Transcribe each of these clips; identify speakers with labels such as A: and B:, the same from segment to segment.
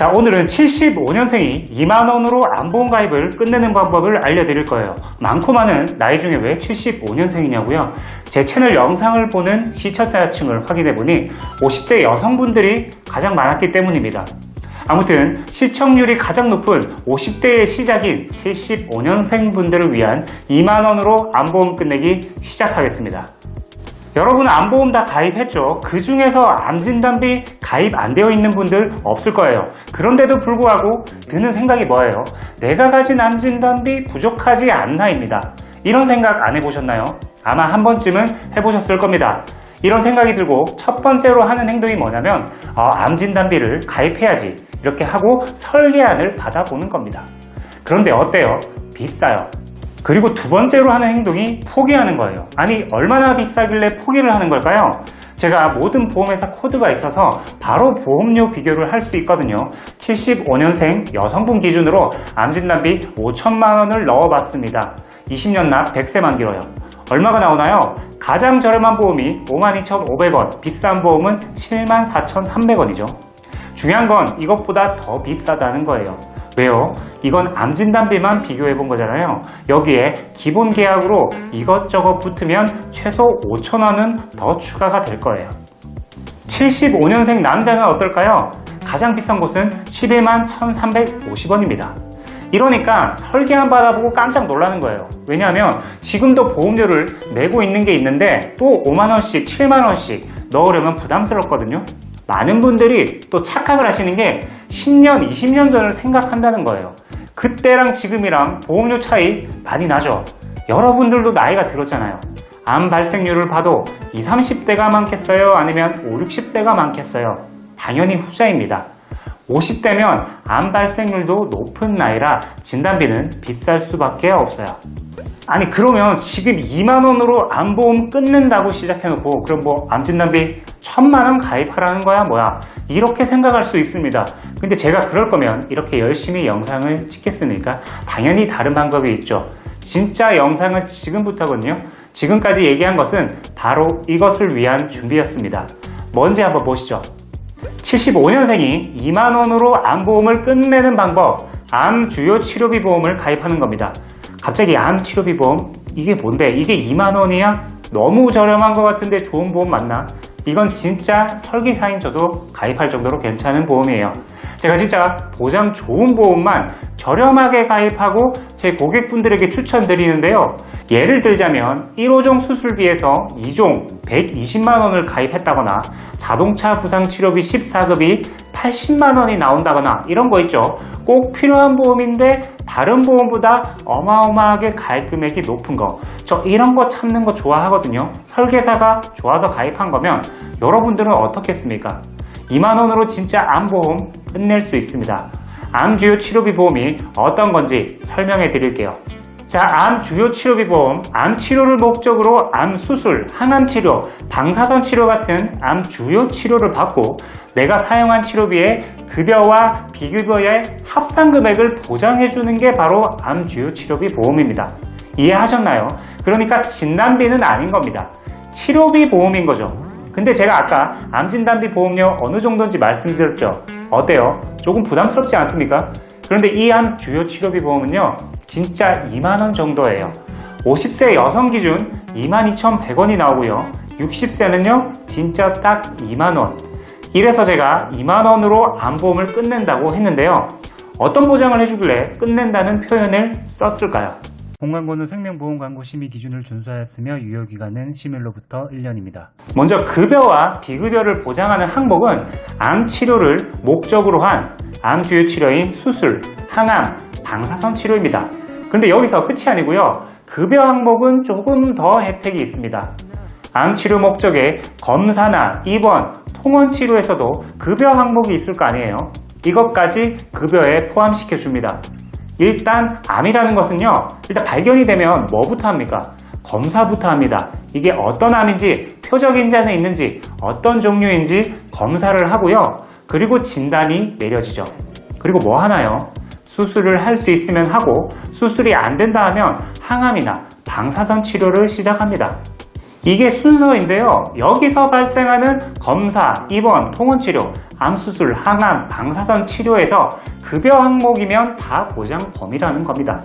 A: 자, 오늘은 75년생이 2만원으로 안보험 가입을 끝내는 방법을 알려드릴 거예요. 많고 많은 나이 중에 왜 75년생이냐고요? 제 채널 영상을 보는 시청자층을 확인해보니 50대 여성분들이 가장 많았기 때문입니다. 아무튼 시청률이 가장 높은 50대의 시작인 75년생 분들을 위한 2만원으로 안보험 끝내기 시작하겠습니다. 여러분 암보험 다 가입했죠? 그 중에서 암진단비 가입 안 되어 있는 분들 없을 거예요. 그런데도 불구하고 드는 생각이 뭐예요? 내가 가진 암진단비 부족하지 않나입니다. 이런 생각 안 해보셨나요? 아마 한 번쯤은 해보셨을 겁니다. 이런 생각이 들고 첫 번째로 하는 행동이 뭐냐면 어, 암진단비를 가입해야지 이렇게 하고 설계안을 받아보는 겁니다. 그런데 어때요? 비싸요. 그리고 두 번째로 하는 행동이 포기하는 거예요. 아니, 얼마나 비싸길래 포기를 하는 걸까요? 제가 모든 보험회사 코드가 있어서 바로 보험료 비교를 할 수 있거든요. 75년생 여성분 기준으로 암진단비 5천만 원을 넣어봤습니다. 20년 납 100세만 길어요. 얼마가 나오나요? 가장 저렴한 보험이 52,500원, 비싼 보험은 74,300원이죠. 중요한 건 이것보다 더 비싸다는 거예요. 왜요? 이건 암진단비만 비교해 본 거잖아요. 여기에 기본 계약으로 이것저것 붙으면 최소 5천원은 더 추가가 될 거예요. 75년생 남자는 어떨까요? 가장 비싼 곳은 11만 1350원입니다. 이러니까 설계안 받아보고 깜짝 놀라는 거예요. 왜냐하면 지금도 보험료를 내고 있는 게 있는데 또 5만원씩, 7만원씩 넣으려면 부담스럽거든요. 많은 분들이 또 착각을 하시는 게 10년, 20년 전을 생각한다는 거예요. 그때랑 지금이랑 보험료 차이 많이 나죠. 여러분들도 나이가 들었잖아요. 암 발생률을 봐도 20, 30대가 많겠어요? 아니면 5, 60대가 많겠어요? 당연히 후자입니다. 50대면 암 발생률도 높은 나이라 진단비는 비쌀 수밖에 없어요. 아니 그러면 지금 2만원으로 암보험 끊는다고 시작해놓고 그럼 뭐 암진단비 1000만원 가입하라는 거야 뭐야? 이렇게 생각할 수 있습니다. 근데 제가 그럴 거면 이렇게 열심히 영상을 찍겠습니까? 당연히 다른 방법이 있죠. 진짜 영상은 지금부터거든요. 지금까지 얘기한 것은 바로 이것을 위한 준비였습니다. 뭔지 한번 보시죠 75년생이 2만원으로 암보험을 끝내는 방법 암 주요 치료비 보험을 가입하는 겁니다 갑자기 암 치료비 보험 이게 뭔데 이게 2만 원이야? 너무 저렴한 것 같은데 좋은 보험 맞나? 이건 진짜 설계사인 저도 가입할 정도로 괜찮은 보험이에요. 제가 진짜 보장 좋은 보험만 저렴하게 가입하고 제 고객분들에게 추천드리는데요. 예를 들자면 1호종 수술비에서 2종 120만 원을 가입했다거나 자동차 부상 치료비 14급이 80만 원이 나온다거나 이런 거 있죠. 꼭 필요한 보험인데 다른 보험보다 어마어마하게 가입 금액이 높은 거. 저 이런 거 찾는 거 좋아하거든요. 설계사가 좋아서 가입한 거면 여러분들은 어떻겠습니까? 2만원으로 진짜 암보험 끝낼 수 있습니다. 암 주요 치료비 보험이 어떤 건지 설명해 드릴게요. 자, 암 주요 치료비 보험, 암 치료를 목적으로 암 수술, 항암 치료, 방사선 치료 같은 암 주요 치료를 받고 내가 사용한 치료비에 급여와 비급여의 합산 금액을 보장해 주는 게 바로 암 주요 치료비 보험입니다. 이해하셨나요? 그러니까 진단비는 아닌 겁니다. 치료비 보험인 거죠. 근데 제가 아까 암진단비 보험료 어느 정도인지 말씀드렸죠. 어때요? 조금 부담스럽지 않습니까? 그런데 이 암 주요 치료비 보험은요, 진짜 2만원 정도예요. 50세 여성 기준 22,100원이 나오고요. 60세는요, 진짜 딱 2만원. 이래서 제가 2만원으로 암보험을 끝낸다고 했는데요. 어떤 보장을 해주길래 끝낸다는 표현을 썼을까요?
B: 공광고는 생명보험 광고 심의 기준을 준수하였으며 유효기간은 심일로부터 1년입니다.
A: 먼저 급여와 비급여를 보장하는 항목은 암 치료를 목적으로 한 암 주요 치료인 수술, 항암, 방사선 치료입니다. 그런데 여기서 끝이 아니고요. 급여 항목은 조금 더 혜택이 있습니다. 암 치료 목적의 검사나 입원, 통원 치료에서도 급여 항목이 있을 거 아니에요. 이것까지 급여에 포함시켜 줍니다. 일단 암이라는 것은요. 일단 발견이 되면 뭐부터 합니까? 검사부터 합니다. 이게 어떤 암인지 표적 인자는 있는지 어떤 종류인지 검사를 하고요. 그리고 진단이 내려지죠. 그리고 뭐 하나요? 수술을 할 수 있으면 하고 수술이 안 된다 하면 항암이나 방사선 치료를 시작합니다. 이게 순서인데요. 여기서 발생하는 검사, 입원, 통원치료, 암수술, 항암, 방사선 치료에서 급여 항목이면 다 보장 범위라는 겁니다.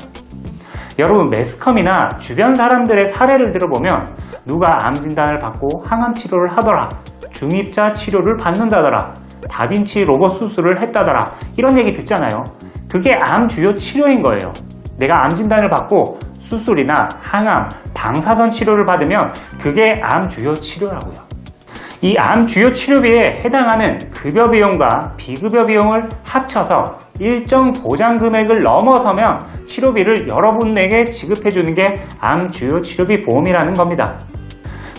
A: 여러분 매스컴이나 주변 사람들의 사례를 들어보면 누가 암 진단을 받고 항암 치료를 하더라 중입자 치료를 받는다더라 다빈치 로봇 수술을 했다더라 이런 얘기 듣잖아요 그게 암 주요 치료인 거예요 내가 암 진단을 받고 수술이나 항암, 방사선 치료를 받으면 그게 암 주요 치료라고요 이 암 주요 치료비에 해당하는 급여 비용과 비급여 비용을 합쳐서 일정 보장 금액을 넘어서면 치료비를 여러분에게 지급해 주는 게 암 주요 치료비 보험이라는 겁니다.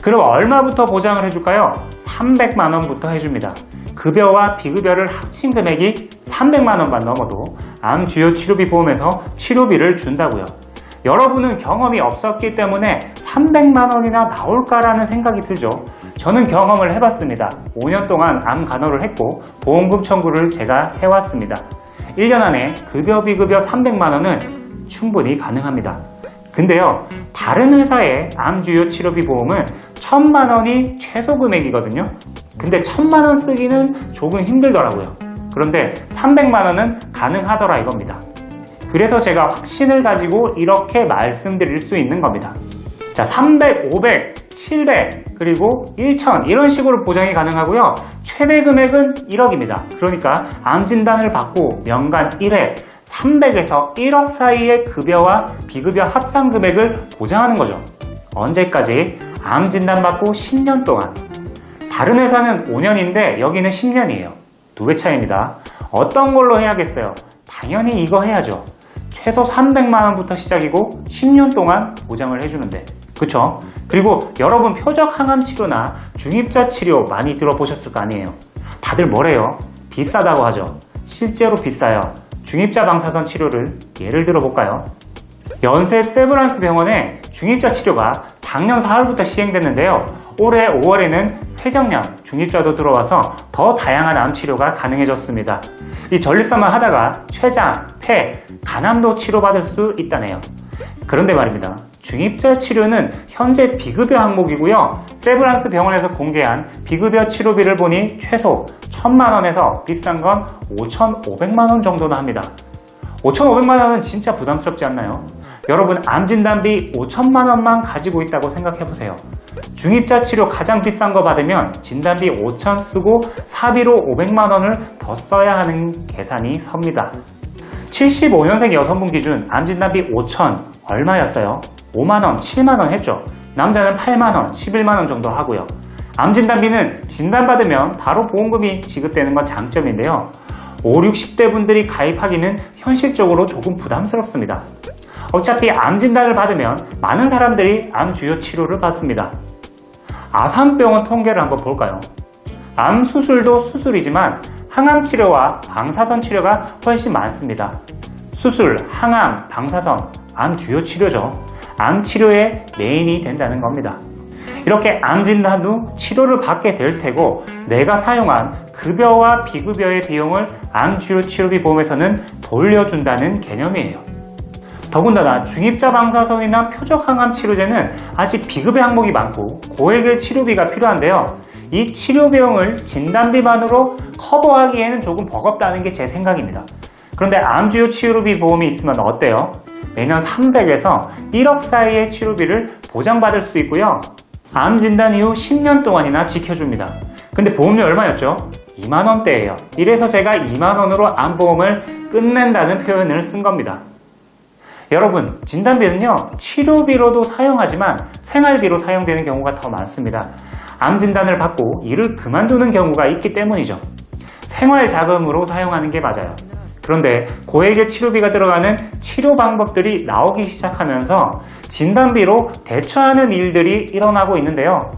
A: 그럼 얼마부터 보장을 해줄까요? 300만 원부터 해줍니다. 급여와 비급여를 합친 금액이 300만 원만 넘어도 암 주요 치료비 보험에서 치료비를 준다고요. 여러분은 경험이 없었기 때문에 300만 원이나 나올까라는 생각이 들죠. 저는 경험을 해봤습니다. 5년 동안 암 간호를 했고 보험금 청구를 제가 해왔습니다. 1년 안에 급여 비급여 300만 원은 충분히 가능합니다. 근데요, 다른 회사의 암주요 치료비 보험은 1000만 원이 최소 금액이거든요. 근데 1000만 원 쓰기는 조금 힘들더라고요. 그런데 300만 원은 가능하더라 이겁니다. 그래서 제가 확신을 가지고 이렇게 말씀드릴 수 있는 겁니다. 자, 300, 500, 700, 그리고 1000 이런 식으로 보장이 가능하고요. 최대 금액은 1억입니다. 그러니까 암 진단을 받고 연간 1회 300에서 1억 사이의 급여와 비급여 합산 금액을 보장하는 거죠. 언제까지? 암 진단 받고 10년 동안. 다른 회사는 5년인데 여기는 10년이에요. 두 배 차이입니다. 어떤 걸로 해야겠어요? 당연히 이거 해야죠. 최소 300만 원부터 시작이고 10년 동안 보장을 해주는데 그쵸? 그리고 여러분 표적 항암 치료나 중입자 치료 많이 들어보셨을 거 아니에요 다들 뭐래요? 비싸다고 하죠 실제로 비싸요 중입자 방사선 치료를 예를 들어 볼까요? 연세 세브란스 병원의 중입자 치료가 작년 4월부터 시행됐는데요. 올해 5월에는 폐정량 중입자도 들어와서 더 다양한 암 치료가 가능해졌습니다. 이 전립선만 하다가 췌장, 폐, 간암도 치료받을 수 있다네요. 그런데 말입니다. 중입자 치료는 현재 비급여 항목이고요. 세브란스 병원에서 공개한 비급여 치료비를 보니 최소 1천만 원에서 비싼 건 5,500만 원 정도나 합니다. 5,500만 원은 진짜 부담스럽지 않나요? 여러분 암 진단비 5천만 원만 가지고 있다고 생각해 보세요. 중입자 치료 가장 비싼 거 받으면 진단비 5천 쓰고 사비로 500만 원을 더 써야 하는 계산이 섭니다. 75년생 여성분 기준 암 진단비 5천 얼마였어요? 5만 원, 7만 원 했죠. 남자는 8만 원, 11만 원 정도 하고요. 암 진단비는 진단받으면 바로 보험금이 지급되는 건 장점인데요. 5, 60대 분들이 가입하기는 현실적으로 조금 부담스럽습니다. 어차피 암 진단을 받으면 많은 사람들이 암 주요 치료를 받습니다. 아산병원 통계를 한번 볼까요? 암 수술도 수술이지만 항암 치료와 방사선 치료가 훨씬 많습니다. 수술, 항암, 방사선, 암 주요 치료죠. 암 치료의 메인이 된다는 겁니다. 이렇게 암 진단 후 치료를 받게 될 테고 내가 사용한 급여와 비급여의 비용을 암 주요 치료비 보험에서는 돌려준다는 개념이에요. 더군다나 중입자 방사선이나 표적 항암 치료제는 아직 비급여 항목이 많고 고액의 치료비가 필요한데요. 이 치료 비용을 진단 비만으로 커버하기에는 조금 버겁다는 게 제 생각입니다. 그런데 암주요 치료비 보험이 있으면 어때요? 매년 300에서 1억 사이의 치료비를 보장받을 수 있고요. 암 진단 이후 10년 동안이나 지켜줍니다. 근데 보험료 얼마였죠? 2만원대예요. 이래서 제가 2만원으로 암보험을 끝낸다는 표현을 쓴 겁니다. 여러분, 진단비는요, 치료비로도 사용하지만 생활비로 사용되는 경우가 더 많습니다. 암 진단을 받고 일을 그만두는 경우가 있기 때문이죠. 생활 자금으로 사용하는 게 맞아요. 그런데 고액의 치료비가 들어가는 치료 방법들이 나오기 시작하면서 진단비로 대처하는 일들이 일어나고 있는데요.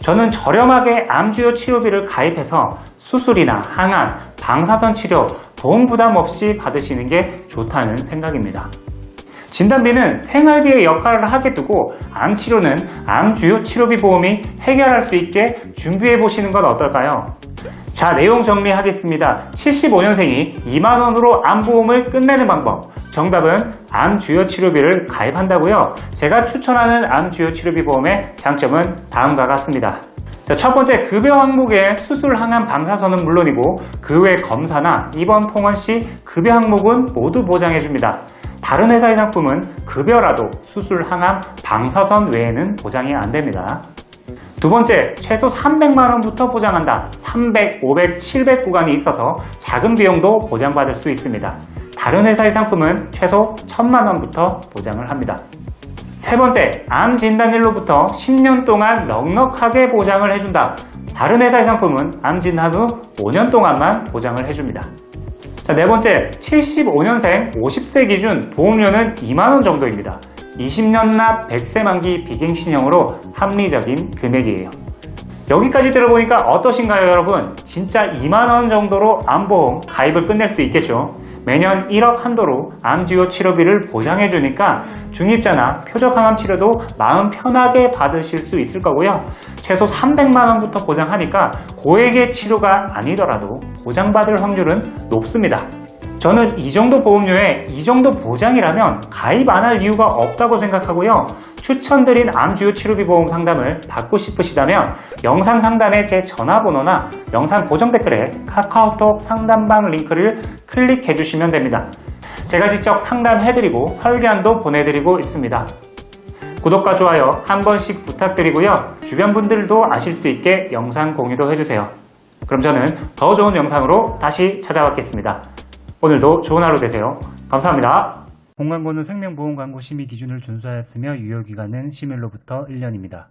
A: 저는 저렴하게 암주요 치료비를 가입해서 수술이나 항암, 방사선 치료 보험 부담 없이 받으시는 게 좋다는 생각입니다. 진단비는 생활비의 역할을 하게 두고 암 치료는 암 주요 치료비 보험이 해결할 수 있게 준비해 보시는 건 어떨까요? 자, 내용 정리하겠습니다. 75년생이 2만원으로 암보험을 끝내는 방법. 정답은 암 주요 치료비를 가입한다고요. 제가 추천하는 암 주요 치료비 보험의 장점은 다음과 같습니다. 자, 첫 번째 급여 항목의 수술 항암 방사선은 물론이고 그 외 검사나 입원 통원 시 급여 항목은 모두 보장해 줍니다. 다른 회사의 상품은 급여라도 수술 항암 방사선 외에는 보장이 안 됩니다. 두 번째, 최소 300만 원부터 보장한다. 300, 500, 700 구간이 있어서 작은 비용도 보장받을 수 있습니다. 다른 회사의 상품은 최소 1000만 원부터 보장을 합니다. 세 번째, 암 진단일로부터 10년 동안 넉넉하게 보장을 해준다. 다른 회사의 상품은 암 진단 후 5년 동안만 보장을 해줍니다. 자, 네 번째, 75년생 50세 기준 보험료는 2만원 정도입니다. 20년 납 100세 만기 비갱 신형으로 합리적인 금액이에요. 여기까지 들어보니까 어떠신가요, 여러분? 진짜 2만원 정도로 암보험 가입을 끝낼 수 있겠죠? 매년 1억 한도로 암주요 치료비를 보장해주니까 중입자나 표적항암 치료도 마음 편하게 받으실 수 있을 거고요. 최소 300만원부터 보장하니까 고액의 치료가 아니더라도 보장받을 확률은 높습니다. 저는 이 정도 보험료에 이 정도 보장이라면 가입 안 할 이유가 없다고 생각하고요. 추천드린 암주요 치료비 보험 상담을 받고 싶으시다면 영상 상단에 제 전화번호나 영상 고정 댓글에 카카오톡 상담방 링크를 클릭해 주시면 됩니다. 제가 직접 상담해드리고 설계안도 보내드리고 있습니다. 구독과 좋아요 한 번씩 부탁드리고요. 주변 분들도 아실 수 있게 영상 공유도 해주세요. 그럼 저는 더 좋은 영상으로 다시 찾아뵙겠습니다. 오늘도 좋은 하루 되세요. 감사합니다.
B: 본광고는 생명보험 광고 심의 기준을 준수하였으며 유효기간은 심일로부터 1년입니다.